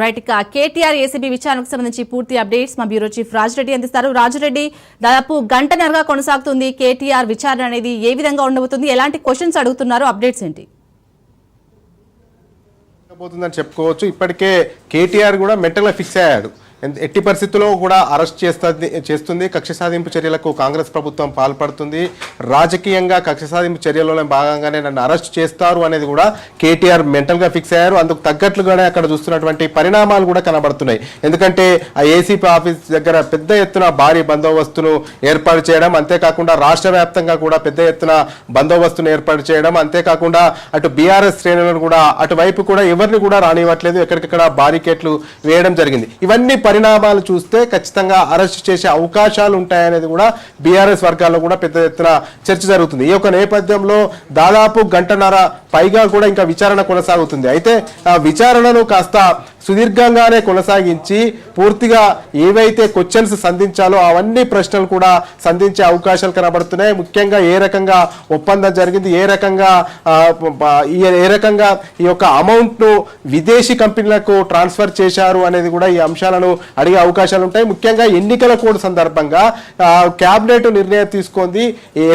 Right ఇక KTR ACB విచారణకు సంబంధించి పూర్తి అప్డేట్స్ మా బ్యూరో చీఫ్ రాజురెడ్డి అందిస్తారు. రాజురెడ్డి దాదాపు గంటన్నరగా కొనసాగుతుంది కేటీఆర్ విచారణ అనేది. ఏ విధంగా ఉండబోతుంది? ఎలాంటి క్వశ్చన్స్ అడుగుతున్నారు? అప్డేట్స్ ఏంటి? పోతుందని చెప్పుకోవచ్చు. ఇప్పటికే కేటీఆర్ కూడా మెంటల్గా ఫిక్స్ అయ్యాడు. ఎట్టి పరిస్థితుల్లో కూడా అరెస్ట్ చేస్తుంది చేస్తుంది. కక్ష సాధింపు చర్యలకు కాంగ్రెస్ ప్రభుత్వం పాల్పడుతుంది. రాజకీయంగా కక్ష సాధింపు చర్యలలో భాగంగానే నన్ను అరెస్ట్ చేస్తారు అనేది కూడా కేటీఆర్ మెంటల్గా ఫిక్స్ అయ్యారు. అందుకు తగ్గట్లుగానే అక్కడ చూస్తున్నటువంటి పరిణామాలు కూడా కనబడుతున్నాయి. ఎందుకంటే ఆ ఏసీపీ ఆఫీస్ దగ్గర పెద్ద ఎత్తున భారీ బందోబస్తును ఏర్పాటు చేయడం అంతేకాకుండా రాష్ట్ర వ్యాప్తంగా కూడా పెద్ద ఎత్తున బందోబస్తును ఏర్పాటు చేయడం అంతేకాకుండా అటు బీఆర్ఎస్ శ్రేణులను కూడా అటువైపు కూడా ఎవరిని కూడా రానివ్వట్లేదు. ఎక్కడికక్కడ బారికేట్లు వేయడం జరిగింది. ఇవన్నీ పరిణామాలు చూస్తే ఖచ్చితంగా అరెస్ట్ చేసే అవకాశాలు ఉంటాయనేది కూడా బీఆర్ఎస్ వర్గాల్లో కూడా పెద్ద ఎత్తున చర్చ జరుగుతుంది. ఈ యొక్క నేపథ్యంలో దాదాపు గంటన్నర పైగా కూడా ఇంకా విచారణ కొనసాగుతుంది. అయితే ఆ విచారణను కాస్త సుదీర్ఘంగానే కొనసాగించి పూర్తిగా ఏవైతే క్వశ్చన్స్ సంధించాలో అవన్నీ ప్రశ్నలు కూడా సంధించే అవకాశాలు కనబడుతున్నాయి. ముఖ్యంగా ఏ రకంగా ఒప్పందం జరిగింది ఏ రకంగా ఏ రకంగా ఈ యొక్క అమౌంట్ను విదేశీ కంపెనీలకు ట్రాన్స్ఫర్ చేశారు అనేది కూడా ఈ అంశాలను అడిగే అవకాశాలు ఉంటాయి. ముఖ్యంగా ఎన్నికల కోడ్ సందర్భంగా క్యాబినెట్ నిర్ణయం తీసుకుంది.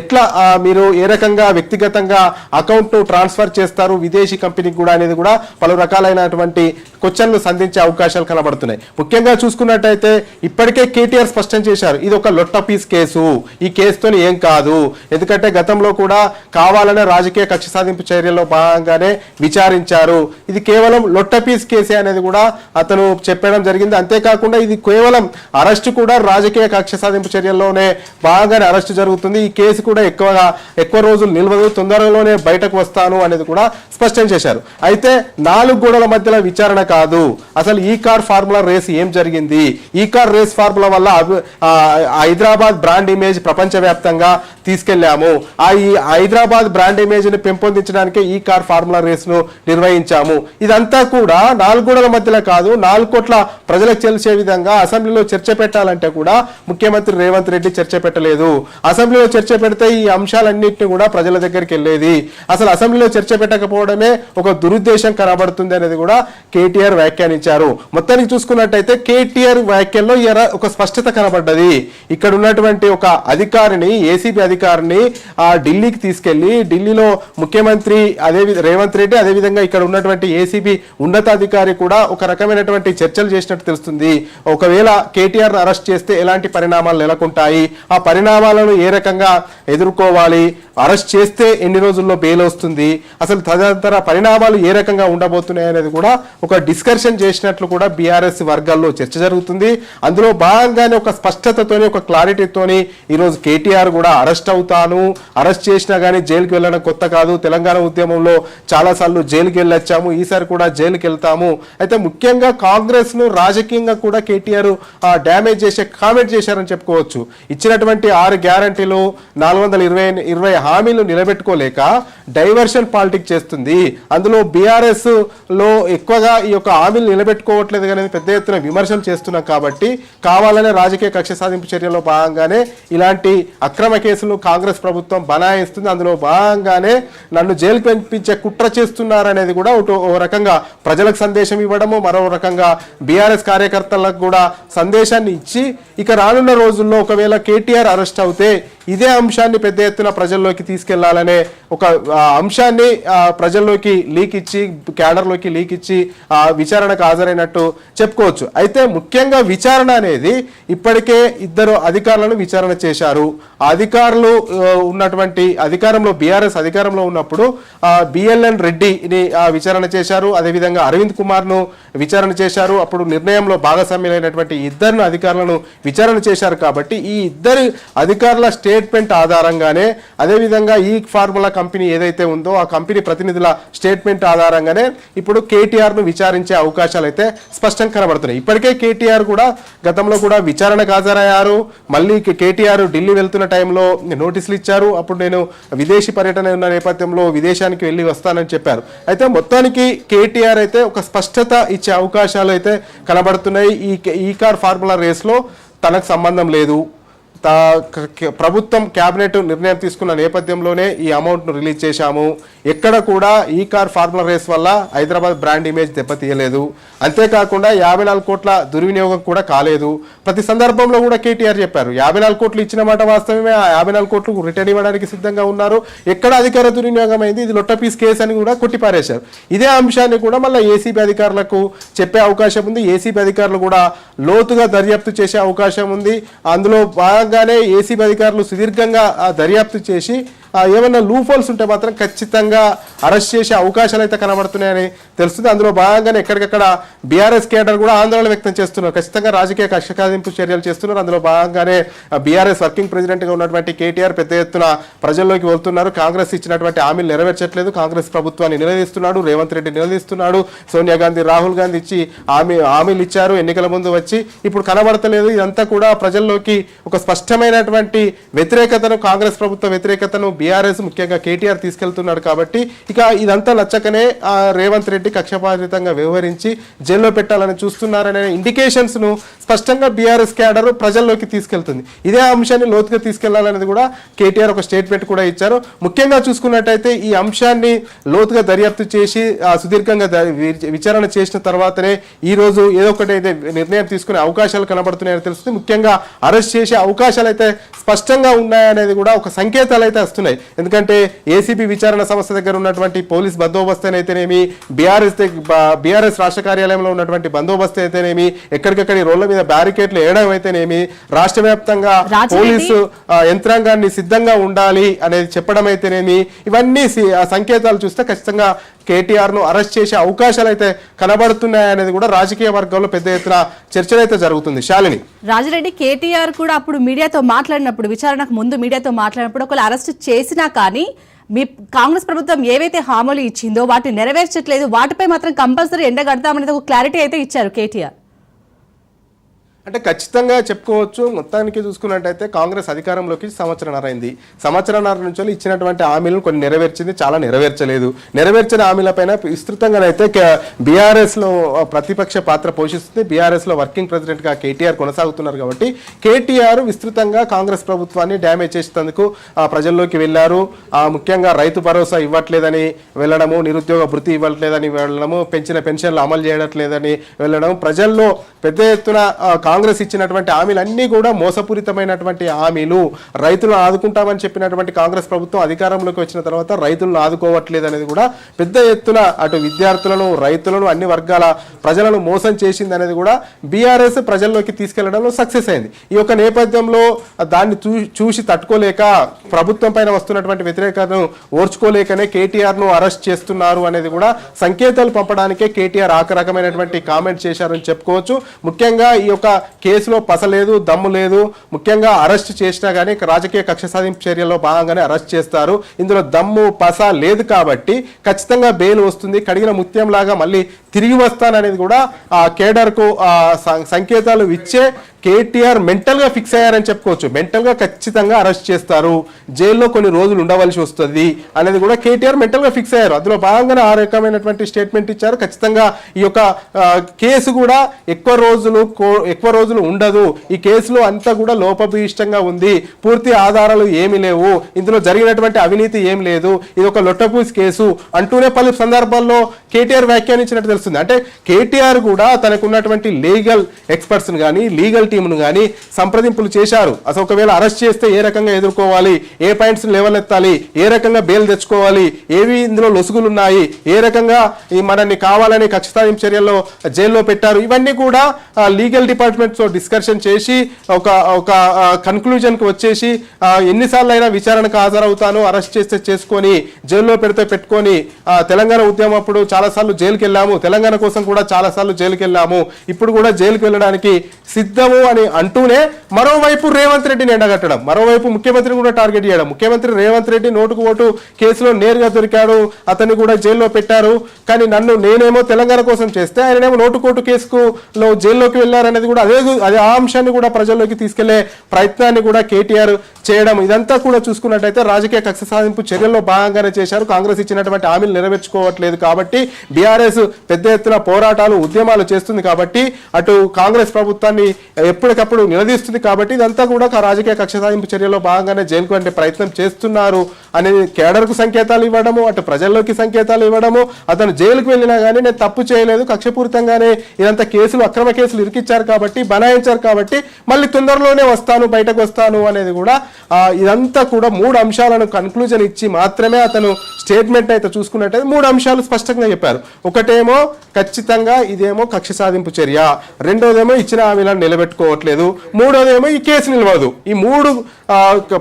ఎట్లా మీరు ఏ రకంగా వ్యక్తిగతంగా అకౌంట్ను ట్రాన్స్ఫర్ చేస్తారు విదేశీ కంపెనీకి కూడా అనేది కూడా పలు రకాలైనటువంటి క్వశ్చన్లు సంధించే అవకాశాలు కనబడుతున్నాయి. ముఖ్యంగా చూసుకున్నట్టయితే ఇప్పటికే కేటీఆర్ స్పష్టం చేశారు ఇది ఒక లొట్ట పీస్ కేసు. ఈ కేసుతో ఏం కాదు. ఎందుకంటే గతంలో కూడా కావాలనే రాజకీయ కక్ష సాధింపు చర్యల్లో భాగంగానే విచారించారు. ఇది కేవలం లొట్ట పీస్ కేసే అనేది కూడా అతను చెప్పడం జరిగింది. అంతేకాకుండా ఇది కేవలం అరెస్ట్ కూడా రాజకీయ కక్ష సాధింపు చర్యల్లోనే బాగానే అరెస్ట్ జరుగుతుంది. ఈ కేసు కూడా ఎక్కువగా ఎక్కువ రోజులు నిల్వదు. తొందరలోనే బయటకు వస్తాను అనేది కూడా స్పష్టం చేశారు. అయితే నాలుగు గోడల మధ్యలో విచారణ కాదు. అసలు ఈ కార్ ఫార్ములా రేస్ ఏం జరిగింది? ఈ కార్ రేస్ ఫార్ములా వల్ల ఆ, హైదరాబాద్ బ్రాండ్ ఇమేజ్ ప్రపంచవ్యాప్తంగా తీసుకెళ్ళాము. ఆ ఈ హైదరాబాద్ బ్రాండ్ ఇమేజ్ని పెంపొందించడానికి ఈ కార్ ఫార్ములా రేస్ను నిర్వహించాము. ఇదంతా కూడా నాలుగు మధ్యలో కాదు నాలుగు కోట్ల ప్రజలకు తెలిసే విధంగా అసెంబ్లీలో చర్చ పెట్టాలంటే కూడా ముఖ్యమంత్రి రేవంత్ రెడ్డి చర్చ పెట్టలేదు. అసెంబ్లీలో చర్చ పెడితే ఈ అంశాలన్నింటినీ కూడా ప్రజల దగ్గరికి వెళ్ళేది. అసలు అసెంబ్లీలో చర్చ పెట్టకపోవడమే ఒక దురుద్దేశం కనబడుతుంది అనేది కూడా కేటీఆర్ వ్యాఖ్యానించారు. మొత్తానికి చూసుకున్నట్టయితే కేటీఆర్ వ్యాఖ్యల్లో ఒక స్పష్టత కనబడ్డది. ఇక్కడ ఉన్నటువంటి ఒక అధికారిని ఏసీబీ అధికారి అధికారిని ఆ ఢిల్లీకి తీసుకెళ్ళి ఢిల్లీలో ముఖ్యమంత్రి అదే రేవంత్ రెడ్డి అదేవిధంగా ఇక్కడ ఉన్నటువంటి ఏసీబీ ఉన్నతాధికారి కూడా ఒక రకమైనటువంటి చర్చలు చేసినట్టు తెలుస్తుంది. ఒకవేళ కేటీఆర్ అరెస్ట్ చేస్తే ఎలాంటి పరిణామాలు నెలకొంటాయి? ఆ పరిణామాలను ఏ రకంగా ఎదుర్కోవాలి? అరెస్ట్ చేస్తే ఎన్ని రోజుల్లో బెయిల్ వస్తుంది? అసలు తదనంతర పరిణామాలు ఏ రకంగా ఉండబోతున్నాయి అనేది కూడా ఒక డిస్కషన్ చేసినట్లు కూడా బీఆర్ఎస్ వర్గాల్లో చర్చ జరుగుతుంది. అందులో భాగంగానే ఒక స్పష్టతతోని ఒక క్లారిటీతోని ఈరోజు కేటీఆర్ కూడా అరెస్ట్ అవుతాను. అరెస్ట్ చేసినా కానీ జైలుకి వెళ్ళడం కొత్త కాదు. తెలంగాణ ఉద్యమంలో చాలాసార్లు జైలుకి వెళ్ళొచ్చాము. ఈసారి కూడా జైలుకి వెళ్తాము. అయితే ముఖ్యంగా కాంగ్రెస్ను రాజకీయంగా కూడా కేటీఆర్ డ్యామేజ్ చేసే కామెంట్ చేశారని చెప్పుకోవచ్చు. ఇచ్చినటువంటి ఆరు గ్యారంటీలు నాలుగు వందల ఇరవై ఇరవై హామీలు నిలబెట్టుకోలేక డైవర్షన్ పాలిటిక్స్ చేస్తుంది. అందులో బీఆర్ఎస్లో ఎక్కువగా ఈ యొక్క హామీలు నిలబెట్టుకోవట్లేదు కానీ పెద్ద ఎత్తున విమర్శలు చేస్తున్నాం కాబట్టి కావాలనే రాజకీయ కక్ష సాధింపు చర్యలో భాగంగానే ఇలాంటి అక్రమ కేసులు కాంగ్రెస్ ప్రభుత్వం బనాయిస్తుంది. అందులో భాగంగానే నన్ను జైలుకు పంపించే కుట్ర చేస్తున్నారనేది కూడా ఒక ఓ రకంగా ప్రజలకు సందేశం ఇవ్వడము మరో రకంగా బీఆర్ఎస్ కార్యకర్తలకు కూడా సందేశాన్ని ఇచ్చి ఇక రానున్న రోజుల్లో ఒకవేళ కేటీఆర్ అరెస్ట్ అవుతే ఇదే అంశాన్ని పెద్ద ఎత్తున ప్రజల్లోకి తీసుకెళ్ళాలనే ఒక అంశాన్ని ప్రజల్లోకి లీక్ ఇచ్చి క్యాడర్లోకి లీక్ ఇచ్చి ఆ, విచారణకు హాజరైనట్టు చెప్పుకోవచ్చు. అయితే ముఖ్యంగా విచారణ అనేది ఇప్పటికే ఇద్దరు అధికారులను విచారణ చేశారు. అధికారులు అధికారులు ఉన్నటువంటి అధికారంలో బీఆర్ఎస్ అధికారంలో ఉన్నప్పుడు బిఎల్ఎన్ రెడ్డిని విచారణ చేశారు. అదేవిధంగా అరవింద్ కుమార్ను విచారణ చేశారు. అప్పుడు నిర్ణయంలో భాగస్వామ్యులైనటువంటి ఇద్దరు అధికారులను విచారణ చేశారు కాబట్టి ఈ ఇద్దరు అధికారుల స్టేట్మెంట్ ఆధారంగానే అదేవిధంగా ఈ ఫార్ములా కంపెనీ ఏదైతే ఉందో ఆ కంపెనీ ప్రతినిధుల స్టేట్మెంట్ ఆధారంగానే ఇప్పుడు కేటీఆర్ను విచారించే అవకాశాలు అయితే స్పష్టం కనబడుతున్నాయి. ఇప్పటికే కేటీఆర్ కూడా గతంలో కూడా విచారణకు హాజరయ్యారు. మళ్ళీ కేటీఆర్ ఢిల్లీ వెళ్తున్న టైంలో నోటీసులు ఇచ్చారు. అప్పుడు నేను విదేశీ పర్యటన ఉన్న నేపథ్యంలో విదేశానికి వెళ్ళి వస్తానని చెప్పారు. అయితే మొత్తానికి కేటీఆర్ అయితే ఒక స్పష్టత ఇచ్చే అవకాశాలు అయితే కనబడుతున్నాయి. ఈ ఈ కార్ ఫార్ములా రేస్లో తనకు సంబంధం లేదు. ప్రభుత్వం క్యాబినెట్ నిర్ణయం తీసుకున్న నేపథ్యంలోనే ఈ అమౌంట్ను రిలీజ్ చేశాము. ఎక్కడ కూడా ఈ కార్ ఫార్ములా రేస్ వల్ల హైదరాబాద్ బ్రాండ్ ఇమేజ్ దెబ్బతీయలేదు. అంతేకాకుండా యాభై నాలుగు కోట్ల దుర్వినియోగం కూడా కాలేదు. ప్రతి సందర్భంలో కూడా కేటీఆర్ చెప్పారు యాభై నాలుగు కోట్లు ఇచ్చిన మాట వాస్తవమే ఆ యాభై నాలుగు కోట్లు రిటర్న్ ఇవ్వడానికి సిద్ధంగా ఉన్నారు. ఎక్కడ అధికార దుర్వినియోగం అయింది ఇది లొట్టపీస్ కేసు అని కూడా కొట్టిపారేశారు. ఇదే అంశాన్ని కూడా మళ్ళీ ఏసీబీ అధికారులకు చెప్పే అవకాశం ఉంది. ఏసీబీ అధికారులు కూడా లోతుగా దర్యాప్తు చేసే అవకాశం ఉంది. అందులో బాగా రాగానే ఏసీబీ అధికారులు సుదీర్ఘంగా ఆ దర్యాప్తు చేసి ఏమైనా లూఫోల్స్ ఉంటే మాత్రం ఖచ్చితంగా అరెస్ట్ చేసే అవకాశాలు అయితే కనబడుతున్నాయని తెలుస్తుంది. అందులో భాగంగానే ఎక్కడికక్కడ బీఆర్ఎస్ కేడర్ కూడా ఆందోళన వ్యక్తం చేస్తున్నారు. ఖచ్చితంగా రాజకీయ కక్షకాదింపు చర్యలు చేస్తున్నారు. అందులో భాగంగానే బీఆర్ఎస్ వర్కింగ్ ప్రెసిడెంట్గా ఉన్నటువంటి కేటీఆర్ పెద్ద ఎత్తున ప్రజల్లోకి వెళ్తున్నారు. కాంగ్రెస్ ఇచ్చినటువంటి హామీలు నెరవేర్చట్లేదు. కాంగ్రెస్ ప్రభుత్వాన్ని నిలదీస్తున్నాడు. రేవంత్ రెడ్డి నిలదీస్తున్నాడు. సోనియా గాంధీ రాహుల్ గాంధీ ఇచ్చి హామీ హామీలు ఇచ్చారు. ఎన్నికల ముందు వచ్చి ఇప్పుడు కనబడతలేదు. ఇదంతా కూడా ప్రజల్లోకి ఒక స్పష్టమైనటువంటి వ్యతిరేకతను కాంగ్రెస్ ప్రభుత్వ వ్యతిరేకతను బీఆర్ఎస్ ముఖ్యంగా కేటీఆర్ తీసుకెళ్తున్నాడు కాబట్టి ఇక ఇదంతా నచ్చకనే ఆ, రేవంత్ రెడ్డి కక్షపాతితంగా వ్యవహరించి జైల్లో పెట్టాలని చూస్తున్నారనే ఇండికేషన్స్ను స్పష్టంగా బీఆర్ఎస్ క్యాడర్ ప్రజల్లోకి తీసుకెళ్తుంది. ఇదే అంశాన్ని లోతుగా తీసుకెళ్ళాలనేది కూడా కేటీఆర్ ఒక స్టేట్మెంట్ కూడా ఇచ్చారు. ముఖ్యంగా చూసుకున్నట్టయితే ఈ అంశాన్ని లోతుగా దర్యాప్తు చేసి సుదీర్ఘంగా విచారణ చేసిన తర్వాతనే ఈ రోజు ఏదో ఒకటి అయితే నిర్ణయం తీసుకునే అవకాశాలు కనబడుతున్నాయని తెలుస్తుంది. ముఖ్యంగా అరెస్ట్ చేసే అవకాశాలు అయితే స్పష్టంగా ఉన్నాయనేది కూడా ఒక సంకేతాలు అయితే వస్తున్నాయి. ఎందుకంటే ఏసీబీ విచారణ సంస్థ దగ్గర ఉన్నటువంటి పోలీస్ బందోబస్తు అయితేనేమి బీఆర్ఎస్ బీఆర్ఎస్ రాష్ట్ర కార్యాలయంలో ఉన్నటువంటి బందోబస్తు అయితేనేమి ఎక్కడికక్కడి రోడ్ల మీద బ్యారికేడ్లు వేయడం అయితేనేమి రాష్ట్ర వ్యాప్తంగా పోలీసు యంత్రాంగాన్ని సిద్ధంగా ఉండాలి అనేది చెప్పడం అయితేనేమి ఇవన్నీ సంకేతాలు చూస్తే ఖచ్చితంగా కేటీఆర్ను అరెస్ట్ చేసే అవకాశాలు అయితే కనబడుతున్నాయనేది కూడా రాజకీయ వర్గంలో పెద్ద ఎత్తున చర్చలు అయితే జరుగుతుంది. శాలిని. రాజిరెడ్డి కేటీఆర్ కూడా అప్పుడు మీడియాతో మాట్లాడినప్పుడు విచారణకు ముందు మీడియాతో మాట్లాడినప్పుడు ఒకవేళ అరెస్ట్ చేసినా కానీ మీ కాంగ్రెస్ ప్రభుత్వం ఏవైతే హామీలు ఇచ్చిందో వాటిని నెరవేర్చట్లేదు వాటిపై మాత్రం కంపల్సరీ ఎండగడతామనేది ఒక క్లారిటీ అయితే ఇచ్చారు కేటీఆర్. అంటే ఖచ్చితంగా చెప్పుకోవచ్చు మొత్తానికి చూసుకున్నట్టయితే కాంగ్రెస్ అధికారంలోకి సంవత్సరంన్నర అయింది. సంవత్సరంన్నర నుంచి ఇచ్చినటువంటి హామీలను కొన్ని నెరవేర్చింది చాలా నెరవేర్చలేదు. నెరవేర్చిన హామీలపైన విస్తృతంగానైతే అయితే బీఆర్ఎస్లో ప్రతిపక్ష పాత్ర పోషిస్తుంది. బీఆర్ఎస్లో వర్కింగ్ ప్రెసిడెంట్గా కేటీఆర్ కొనసాగుతున్నారు కాబట్టి కేటీఆర్ విస్తృతంగా కాంగ్రెస్ ప్రభుత్వాన్ని డ్యామేజ్ చేసేందుకు ఆ, ప్రజల్లోకి వెళ్ళారు. ముఖ్యంగా రైతు భరోసా ఇవ్వట్లేదని వెళ్ళడము నిరుద్యోగ భృతి ఇవ్వట్లేదని వెళ్ళడము పెంచిన పెన్షన్లు అమలు చేయట్లేదని వెళ్ళడం ప్రజల్లో పెద్ద ఎత్తున కాంగ్రెస్ ఇచ్చినటువంటి హామీలన్నీ కూడా మోసపూరితమైనటువంటి హామీలు. రైతులను ఆదుకుంటామని చెప్పినటువంటి కాంగ్రెస్ ప్రభుత్వం అధికారంలోకి వచ్చిన తర్వాత రైతులను ఆదుకోవట్లేదు అనేది కూడా పెద్ద ఎత్తున అటు విద్యార్థులను రైతులను అన్ని వర్గాల ప్రజలను మోసం చేసింది అనేది కూడా బీఆర్ఎస్ ప్రజల్లోకి తీసుకెళ్ళడంలో సక్సెస్ అయింది. ఈ యొక్క నేపథ్యంలో దాన్ని చూ- చూసి తట్టుకోలేక ప్రభుత్వం పైన వస్తున్నటువంటి వ్యతిరేకతను ఓర్చుకోలేకనే కేటీఆర్ను అరెస్ట్ చేస్తున్నారు అనేది కూడా సంకేతాలు పంపడానికే కేటీఆర్ ఆక రకమైనటువంటి కామెంట్ చేశారని చెప్పుకోవచ్చు. ముఖ్యంగా ఈ యొక్క కేసులో పస లేదు దమ్ము లేదు. ముఖ్యంగా అరెస్ట్ చేసినా కానీ రాజకీయ కక్ష సాధింపు చర్యల్లో భాగంగానే అరెస్ట్ చేస్తారు. ఇందులో దమ్ము పస లేదు కాబట్టి ఖచ్చితంగా బెయిల్ వస్తుంది. కడిగిన ముత్యం లాగా మళ్ళీ తిరిగి వస్తాననేది కూడా ఆ సంకేతాలు ఇచ్చే కేటీఆర్ మెంటల్గా ఫిక్స్ అయ్యారని చెప్పుకోవచ్చు. మెంటల్గా ఖచ్చితంగా అరెస్ట్ చేస్తారు. జైల్లో కొన్ని రోజులు ఉండవలసి వస్తుంది అనేది కూడా కేటీఆర్ మెంటల్గా ఫిక్స్ అయ్యారు. అందులో భాగంగానే ఆ రకమైనటువంటి స్టేట్మెంట్ ఇచ్చారు. ఖచ్చితంగా ఈ యొక్క కేసు కూడా ఎక్కువ రోజులు ఎక్కువ రోజులు ఉండదు. ఈ కేసులో అంతా కూడా లోపభీష్టంగా ఉంది. పూర్తి ఆధారాలు ఏమీ లేవు. ఇందులో జరిగినటువంటి అవినీతి ఏం లేదు. ఇది ఒక లొట్టపూసి కేసు అంటూనే పలు సందర్భాల్లో కేటీఆర్ వ్యాఖ్యానించినట్టు తెలుస్తుంది. అంటే కేటీఆర్ కూడా తనకున్నటువంటి లీగల్ ఎక్స్పర్ట్స్ కానీ లీగల్ టీమును కానీ సంప్రదింపులు చేశారు. అసలు ఒకవేళ అరెస్ట్ చేస్తే ఏ రకంగా ఎదుర్కోవాలి? ఏ పాయింట్స్ లేవనెత్తాలి? ఏ రకంగా బెయిల్ తెచ్చుకోవాలి? ఏవి ఇందులో లొసుగులు ఉన్నాయి ఏ రకంగా ఈ మనల్ని కావాలని కక్షతాయింపు చర్యల్లో జైల్లో పెట్టారు? ఇవన్నీ కూడా లీగల్ డిపార్ట్మెంట్తో డిస్కషన్ చేసి ఒక ఒక కన్క్లూజన్కి వచ్చేసి ఎన్నిసార్లు అయినా విచారణకు హాజరవుతాను అరెస్ట్ చేస్తే చేసుకొని జైల్లో పెడితే పెట్టుకొని తెలంగాణ ఉద్యమం అప్పుడు చాలాసార్లు జైలుకి వెళ్ళాము తెలంగాణ కోసం కూడా చాలాసార్లు జైలుకి వెళ్ళాము ఇప్పుడు కూడా జైలుకి వెళ్ళడానికి సిద్ధము అని అంటూనే మరోవైపు రేవంత్ రెడ్డిని ఎండగట్టడం మరోవైపు ముఖ్యమంత్రిని కూడా టార్గెట్ చేయడం. ముఖ్యమంత్రి రేవంత్ రెడ్డి నోటుకు ఓటు కేసులో నేరుగా దొరికాడు అతన్ని కూడా జైల్లో పెట్టారు. కానీ నన్ను నేనేమో తెలంగాణ కోసం చేస్తే ఆయనేమో నోటుకోటు కేసుకు లో జైల్లోకి వెళ్ళారనేది కూడా అదే అదే ఆ అంశాన్ని కూడా ప్రజల్లోకి తీసుకెళ్ళే ప్రయత్నాన్ని కూడా కేటీఆర్ చేయడం. ఇదంతా కూడా చూసుకున్నట్టయితే రాజకీయ కక్ష సాధింపు చర్యల్లో భాగంగానే చేశారు. కాంగ్రెస్ ఇచ్చినటువంటి హామీలు నెరవేర్చుకోవట్లేదు కాబట్టి బీఆర్ఎస్ పెద్ద ఎత్తున పోరాటాలు ఉద్యమాలు చేస్తుంది కాబట్టి అటు కాంగ్రెస్ ప్రభుత్వాన్ని ఎప్పటికప్పుడు నిలదీస్తుంది కాబట్టి ఇదంతా కూడా ఒక రాజకీయ కక్ష సాధింపు చర్యలో భాగంగానే జైలుకు అంటే ప్రయత్నం చేస్తున్నారు అనేది కేడర్కు సంకేతాలు ఇవ్వడము అటు ప్రజల్లోకి సంకేతాలు ఇవ్వడము అతను జైలుకు వెళ్ళినా కానీ నేను తప్పు చేయలేదు కక్షపూరితంగానే ఇదంతా కేసులు అక్రమ కేసులు ఇరికిచ్చారు కాబట్టి బనాయించారు కాబట్టి మళ్ళీ తొందరలోనే వస్తాను బయటకు వస్తాను అనేది కూడా ఇదంతా కూడా మూడు అంశాలను కన్క్లూజన్ ఇచ్చి మాత్రమే అతను స్టేట్మెంట్ అయితే చూసుకున్నట్టయితే మూడు అంశాలు స్పష్టంగా చెప్పారు. ఒకటేమో ఖచ్చితంగా ఇదేమో కక్ష సాధింపు చర్య రెండోదేమో ఇచ్చిన హామీలను నిలబెట్టుకోవట్లేదు మూడోదేమో ఈ కేసు నిలవదు. ఈ మూడు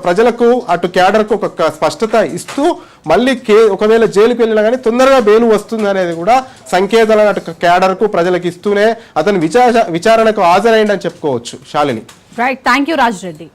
ప్రజలకు అటు క్యాడర్కు ఒక ఒక స్పష్టత ఇస్తూ మళ్ళీ కే ఒకవేళ జైలుకి వెళ్ళినా కానీ తొందరగా బెయిల్ వస్తుంది అనేది కూడా సంకేతాలను అటు క్యాడర్కు ప్రజలకు ఇస్తూనే అతను విచార విచారణకు హాజరైందని చెప్పుకోవచ్చు. Shalini. Right thank you Raj Reddy